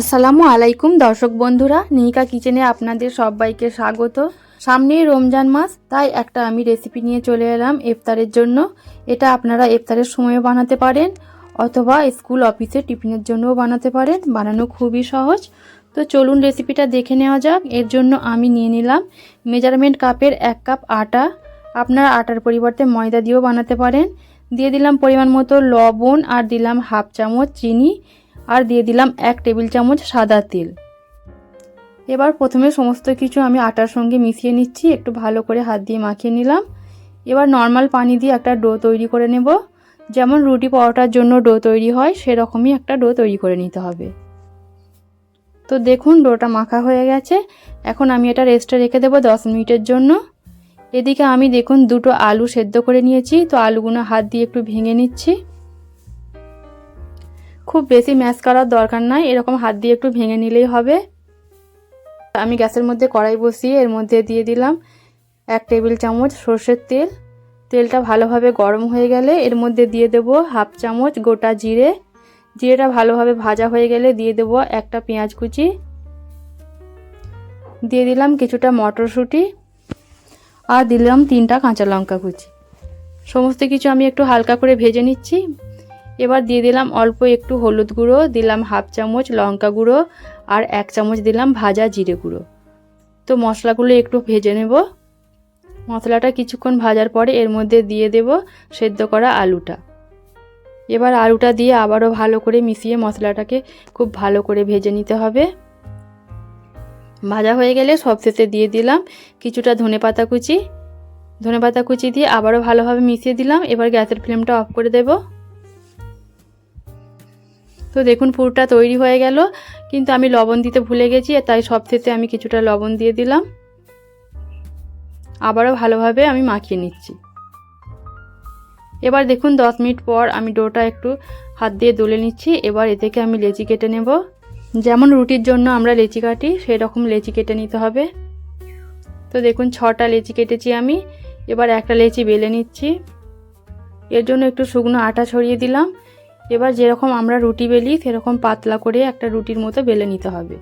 আসসালামু আলাইকুম, দর্শক বন্ধুরা। নিকা কিচেনে আপনাদের সবাইকে স্বাগত। সামনেই রমজান মাস, তাই একটা আমি রেসিপি নিয়ে চলে এলাম ইফতারের জন্য। এটা আপনারা ইফতারের সময়ও বানাতে পারেন, অথবা স্কুল অফিসে টিফিনের জন্যও বানাতে পারেন। বানানো খুবই সহজ। তো চলুন রেসিপিটা দেখে নেওয়া যাক। এর জন্য আমি নিয়ে নিলাম মেজারমেন্ট কাপের এক কাপ আটা। আপনারা আটার পরিবর্তে ময়দা দিয়েও বানাতে পারেন। দিয়ে দিলাম পরিমাণ মতো লবণ আর দিলাম হাফ চামচ চিনি। আর দিয়ে দিলাম এক টেবিল চামচ সাদা তেল। এবার প্রথমে সমস্ত কিছু আমি আটার সঙ্গে মিশিয়ে নিচ্ছি, একটু ভালো করে হাত দিয়ে মাখিয়ে নিলাম। এবার নর্মাল পানি দিয়ে একটা ডো তৈরি করে নেব। যেমন রুটি পরোটার জন্য ডো তৈরি হয়, সেরকমই একটা ডো তৈরি করে নিতে হবে। তো দেখুন, ডোটা মাখা হয়ে গেছে। এখন আমি এটা রেস্টে রেখে দেবো দশ মিনিটের জন্য। এদিকে আমি দেখুন দুটো আলু সেদ্ধ করে নিয়েছি, তো আলুগুলো হাত দিয়ে একটু ভেঙে নিচ্ছি। খুব বেশি ম্যাশ করার দরকার নাই, এরকম হাত দিয়ে একটু ভেঙে নিলেই হবে। আমি গ্যাসের মধ্যে কড়াই বসিয়ে এর মধ্যে দিয়ে দিলাম এক টেবিল চামচ সর্ষের তেল। তেলটা ভালোভাবে গরম হয়ে গেলে এর মধ্যে দিয়ে দেব হাফ চামচ গোটা জিরে। জিরেটা ভালোভাবে ভাজা হয়ে গেলে দিয়ে দেব একটা পেঁয়াজ কুচি। দিয়ে দিলাম কিছুটা মটরশুঁটি আর দিলাম তিনটা কাঁচা লঙ্কা কুচি। সমস্ত কিছু আমি একটু হালকা করে ভেজে নিচ্ছি। এবার দিয়ে দিলাম অল্প একটু হলুদ গুঁড়ো, দিলাম হাফ চামচ লঙ্কা গুঁড়ো আর এক চামচ দিলাম ভাজা জিরে গুঁড়ো। তো মশলাগুলো একটু ভেজে নেব। মশলাটা কিছুক্ষণ ভাজার পরে এর মধ্যে দিয়ে দেব সেদ্ধ করা আলুটা। এবার আলুটা দিয়ে আবারও ভালো করে মিশিয়ে মশলাটাকে খুব ভালো করে ভেজে নিতে হবে। ভাজা হয়ে গেলে সবশেষে দিয়ে দিলাম কিছুটা ধনে পাতা কুচি। ধনে পাতা কুচি দিয়ে আবারও ভালোভাবে মিশিয়ে দিলাম। এবার গ্যাসের ফ্লেমটা অফ করে দেবো। তো দেখুন পুরটা তৈরি হয়ে গেল। কিন্তু আমি লবণ দিতে ভুলে গেছি তাই সব থেকে আমি কিছুটা লবণ দিয়ে দিলাম। আবারও ভালোভাবে আমি মাখিয়ে নিচ্ছি। এবার দেখুন দশ মিনিট পর আমি ডোটা একটু হাত দিয়ে দলে নিচ্ছি। এবার এ থেকে আমি লেচি কেটে নেব। যেমন রুটির জন্য আমরা লেচি কাটি, সেরকম লেচি কেটে নিতে হবে। তো দেখুন ছটা লেচি কেটেছি আমি। এবার একটা লেচি বেলে নিচ্ছি। এর জন্য একটু শুকনো আটা ছড়িয়ে দিলাম। এবার যেরকম আমরা রুটি বেলি, সেরকম পাতলা করে একটা রুটির মতো বেলে নিতে হবে।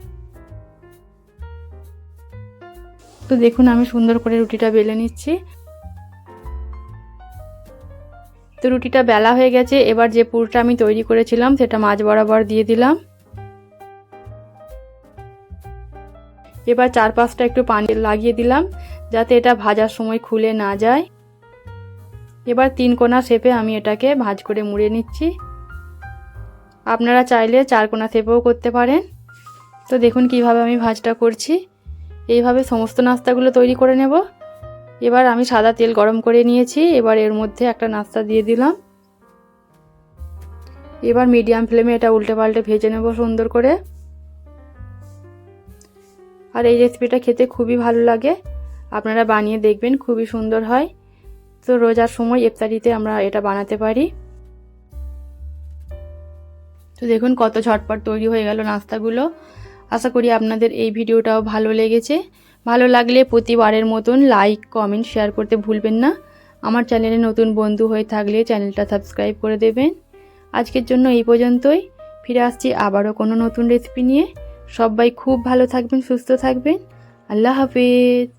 তো দেখুন, আমি সুন্দর করে রুটিটা বেলে নিচ্ছি। তো রুটিটা বেলা হয়ে গেছে, এবার যে পুরটা আমি তৈরি করেছিলাম, সেটা মাছ বরাবর দিয়ে দিলাম। এবার চার পাঁচটা একটু পানি লাগিয়ে দিলাম, যাতে এটা ভাজার সময় খুলে না যায়। এবার তিন কোনা শেপে আমি এটাকে ভাজ করে মুড়ে নিচ্ছি। আপনারা চাইলে চারকোনা শেপেও করতে পারেন। তো দেখুন কীভাবে আমি ভাজটা করছি। এইভাবে সমস্ত নাস্তাগুলো তৈরি করে নেব। এবার আমি সাদা তেল গরম করে নিয়েছি। এবার এর মধ্যে একটা নাস্তা দিয়ে দিলাম। এবার মিডিয়াম ফ্লেমে এটা উল্টে পাল্টে ভেজে নেব সুন্দর করে। আর এই রেসিপিটা খেতে খুবই ভালো লাগে। আপনারা বানিয়ে দেখবেন, খুবই সুন্দর হয়। তো রোজার সময় ইফতারিতে আমরা এটা বানাতে পারি। তো দেখুন কত ঝটপট তৈরি হয়ে গেল নাস্তাগুলো। আশা করি আপনাদের এই ভিডিওটাও ভালো লেগেছে। ভালো লাগলে প্রতিবারের মতন লাইক, কমেন্ট, শেয়ার করতে ভুলবেন না। আমার চ্যানেলে নতুন বন্ধু হয়ে থাকলে চ্যানেলটা সাবস্ক্রাইব করে দেবেন। আজকের জন্য এই পর্যন্তই। ফিরে আসছি আবারও কোনো নতুন রেসিপি নিয়ে। সবাই খুব ভালো থাকবেন, সুস্থ থাকবেন। আল্লাহ হাফিজ।